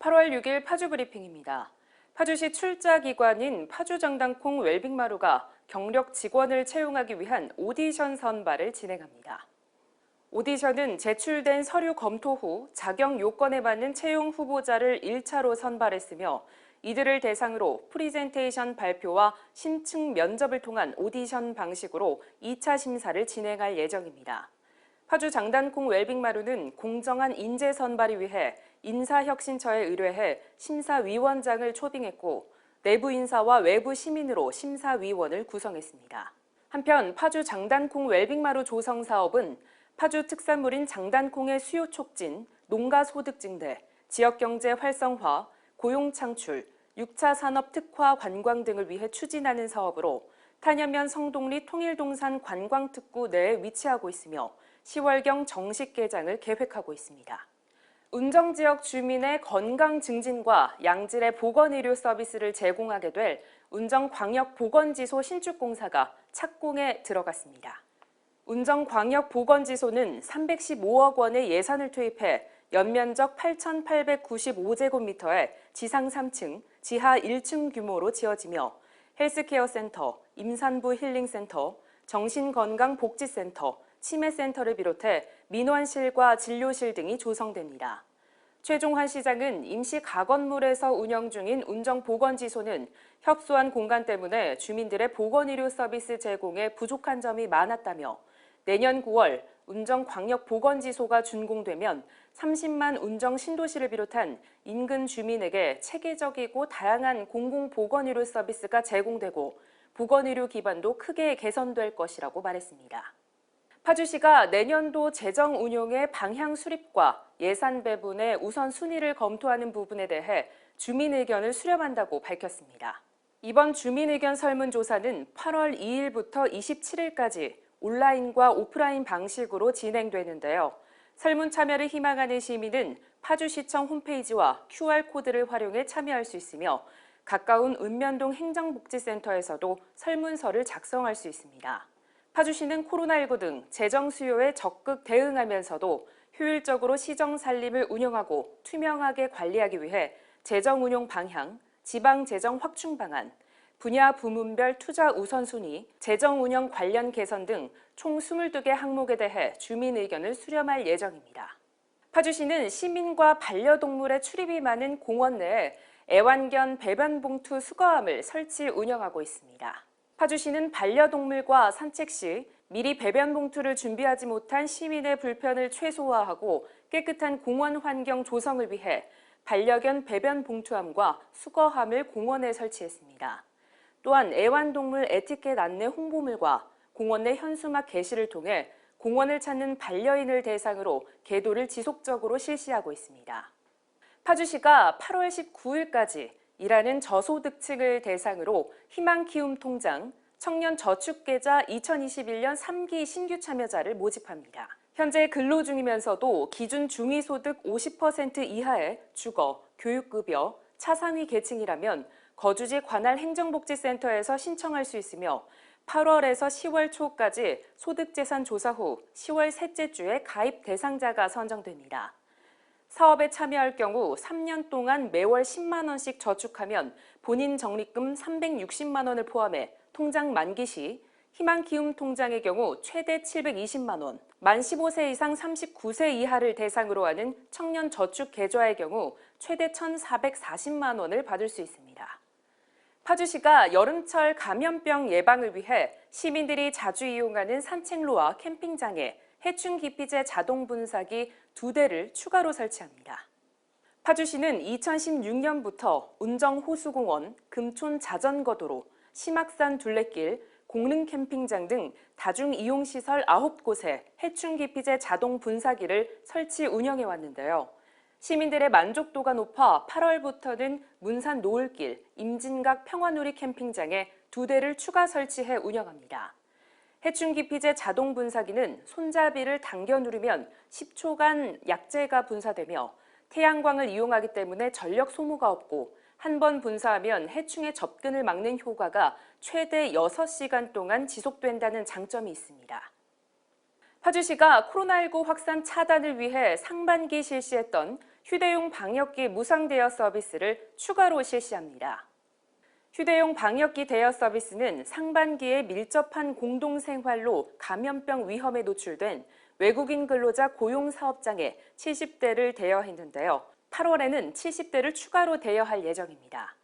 8월 6일 파주 브리핑입니다. 파주시 출자 기관인 파주장단콩 웰빙마루가 경력 직원을 채용하기 위한 오디션 선발을 진행합니다. 오디션은 제출된 서류 검토 후 자격 요건에 맞는 채용 후보자를 1차로 선발했으며 이들을 대상으로 프리젠테이션 발표와 심층 면접을 통한 오디션 방식으로 2차 심사를 진행할 예정입니다. 파주 장단콩 웰빙마루는 공정한 인재 선발을 위해 인사혁신처에 의뢰해 심사위원장을 초빙했고 내부 인사와 외부 시민으로 심사위원을 구성했습니다. 한편 파주 장단콩 웰빙마루 조성 사업은 파주 특산물인 장단콩의 수요 촉진, 농가 소득 증대, 지역 경제 활성화, 고용 창출, 6차 산업 특화 관광 등을 위해 추진하는 사업으로 탄현면 성동리 통일동산 관광특구 내에 위치하고 있으며 10월경 정식 개장을 계획하고 있습니다. 운정 지역 주민의 건강 증진과 양질의 보건 의료 서비스를 제공하게 될 운정 광역 보건지소 신축공사가 착공에 들어갔습니다. 운정 광역 보건지소는 315억 원의 예산을 투입해 연면적 8,895제곱미터의 지상 3층, 지하 1층 규모로 지어지며 헬스케어 센터, 임산부 힐링센터, 정신건강복지센터, 치매센터를 비롯해 민원실과 진료실 등이 조성됩니다. 최종환 시장은 임시 가건물에서 운영 중인 운정보건지소는 협소한 공간 때문에 주민들의 보건의료 서비스 제공에 부족한 점이 많았다며 내년 9월 운정광역보건지소가 준공되면 30만 운정 신도시를 비롯한 인근 주민에게 체계적이고 다양한 공공보건의료 서비스가 제공되고 보건의료 기반도 크게 개선될 것이라고 말했습니다. 파주시가 내년도 재정 운용의 방향 수립과 예산 배분의 우선 순위를 검토하는 부분에 대해 주민 의견을 수렴한다고 밝혔습니다. 이번 주민 의견 설문조사는 8월 2일부터 27일까지 온라인과 오프라인 방식으로 진행되는데요. 설문 참여를 희망하는 시민은 파주시청 홈페이지와 QR코드를 활용해 참여할 수 있으며 가까운 읍면동 행정복지센터에서도 설문서를 작성할 수 있습니다. 파주시는 코로나19 등 재정 수요에 적극 대응하면서도 효율적으로 시정 살림을 운영하고 투명하게 관리하기 위해 재정 운용 방향, 지방 재정 확충 방안, 분야 부문별 투자 우선순위, 재정 운영 관련 개선 등 총 22개 항목에 대해 주민 의견을 수렴할 예정입니다. 파주시는 시민과 반려동물의 출입이 많은 공원 내에 애완견 배변 봉투 수거함을 설치 운영하고 있습니다. 파주시는 반려동물과 산책 시 미리 배변 봉투를 준비하지 못한 시민의 불편을 최소화하고 깨끗한 공원 환경 조성을 위해 반려견 배변 봉투함과 수거함을 공원에 설치했습니다. 또한 애완동물 에티켓 안내 홍보물과 공원 내 현수막 게시를 통해 공원을 찾는 반려인을 대상으로 계도를 지속적으로 실시하고 있습니다. 파주시가 8월 19일까지 일하는 저소득층을 대상으로 희망 키움 통장 청년 저축계좌 2021년 3기 신규 참여자를 모집합니다. 현재 근로 중이면서도 기준 중위소득 50% 이하의 주거, 교육급여, 차상위 계층이라면 거주지 관할 행정복지센터에서 신청할 수 있으며 8월에서 10월 초까지 소득재산 조사 후 10월 셋째 주에 가입 대상자가 선정됩니다. 사업에 참여할 경우 3년 동안 매월 10만 원씩 저축하면 본인 적립금 360만 원을 포함해 통장 만기 시 희망기움 통장의 경우 최대 720만 원, 만 15세 이상 39세 이하를 대상으로 하는 청년 저축 계좌의 경우 최대 1,440만 원을 받을 수 있습니다. 파주시가 여름철 감염병 예방을 위해 시민들이 자주 이용하는 산책로와 캠핑장에 해충 기피제 자동 분사기 두 대를 추가로 설치합니다. 파주시는 2016년부터 운정 호수공원, 금촌 자전거도로, 심악산 둘레길, 공릉 캠핑장 등 다중 이용 시설 9곳에 해충 기피제 자동 분사기를 설치 운영해 왔는데요. 시민들의 만족도가 높아 8월부터는 문산 노을길, 임진각 평화누리 캠핑장에 두 대를 추가 설치해 운영합니다. 해충 기 피제 자동 분사기는 손잡이를 당겨 누르면 10초간 약재가 분사되며 태양광을 이용하기 때문에 전력 소모가 없고 한 번 분사하면 해충의 접근을 막는 효과가 최대 6시간 동안 지속된다는 장점이 있습니다. 파주시가 코로나19 확산 차단을 위해 상반기 실시했던 휴대용 방역기 무상 대여 서비스를 추가로 실시합니다. 휴대용 방역기 대여 서비스는 상반기에 밀접한 공동생활로 감염병 위험에 노출된 외국인 근로자 고용 사업장에 70대를 대여했는데요. 8월에는 70대를 추가로 대여할 예정입니다.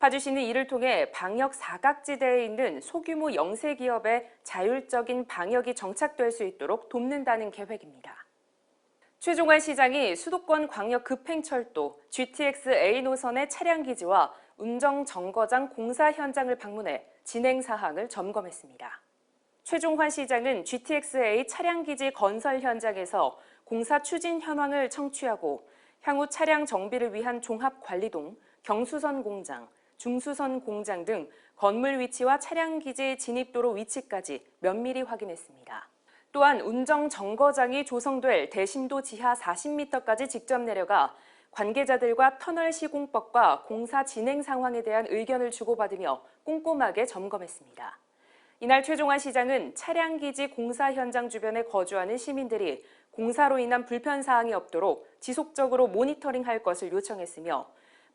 파주시는 이를 통해 방역 사각지대에 있는 소규모 영세 기업의 자율적인 방역이 정착될 수 있도록 돕는다는 계획입니다. 최종환 시장이 수도권 광역 급행철도 GTX A 노선의 차량 기지와 운정 정거장 공사 현장을 방문해 진행 사항을 점검했습니다. 최종환 시장은 GTX-A 차량 기지 건설 현장에서 공사 추진 현황을 청취하고 향후 차량 정비를 위한 종합 관리동, 경수선 공장, 중수선 공장 등 건물 위치와 차량 기지 진입도로 위치까지 면밀히 확인했습니다. 또한 운정 정거장이 조성될 대심도 지하 40m까지 직접 내려가 관계자들과 터널 시공법과 공사 진행 상황에 대한 의견을 주고받으며 꼼꼼하게 점검했습니다. 이날 최종환 시장은 차량 기지 공사 현장 주변에 거주하는 시민들이 공사로 인한 불편 사항이 없도록 지속적으로 모니터링할 것을 요청했으며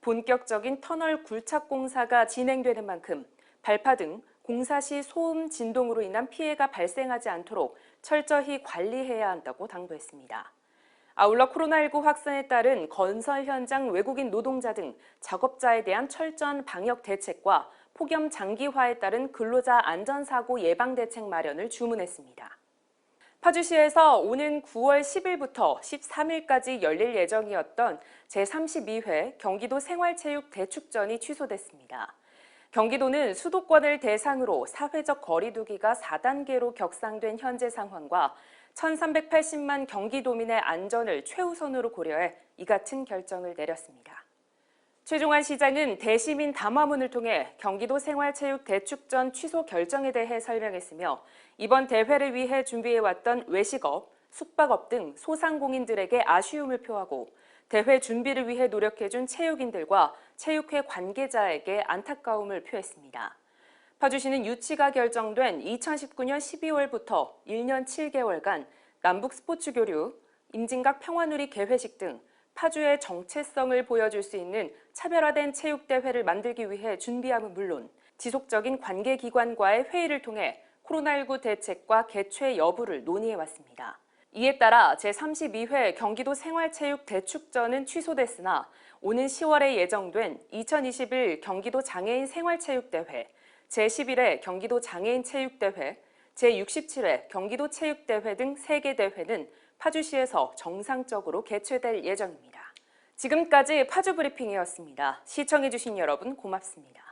본격적인 터널 굴착 공사가 진행되는 만큼 발파 등 공사 시 소음 진동으로 인한 피해가 발생하지 않도록 철저히 관리해야 한다고 당부했습니다. 아울러 코로나19 확산에 따른 건설 현장 외국인 노동자 등 작업자에 대한 철저한 방역 대책과 폭염 장기화에 따른 근로자 안전사고 예방 대책 마련을 주문했습니다. 파주시에서 오는 9월 10일부터 13일까지 열릴 예정이었던 제32회 경기도 생활체육 대축전이 취소됐습니다. 경기도는 수도권을 대상으로 사회적 거리두기가 4단계로 격상된 현재 상황과 1380만 경기도민의 안전을 최우선으로 고려해 이 같은 결정을 내렸습니다. 최종환 시장은 대시민 담화문을 통해 경기도 생활체육 대축전 취소 결정에 대해 설명했으며 이번 대회를 위해 준비해왔던 외식업, 숙박업 등 소상공인들에게 아쉬움을 표하고 대회 준비를 위해 노력해준 체육인들과 체육회 관계자에게 안타까움을 표했습니다. 파주시는 유치가 결정된 2019년 12월부터 1년 7개월간 남북 스포츠 교류, 임진각 평화누리 개회식 등 파주의 정체성을 보여줄 수 있는 차별화된 체육대회를 만들기 위해 준비함은 물론 지속적인 관계기관과의 회의를 통해 코로나19 대책과 개최 여부를 논의해왔습니다. 이에 따라 제32회 경기도 생활체육 대축전은 취소됐으나 오는 10월에 예정된 2021 경기도 장애인 생활체육대회, 제11회 경기도 장애인 체육대회, 제67회 경기도 체육대회 등 3개 대회는 파주시에서 정상적으로 개최될 예정입니다. 지금까지 파주 브리핑이었습니다. 시청해주신 여러분 고맙습니다.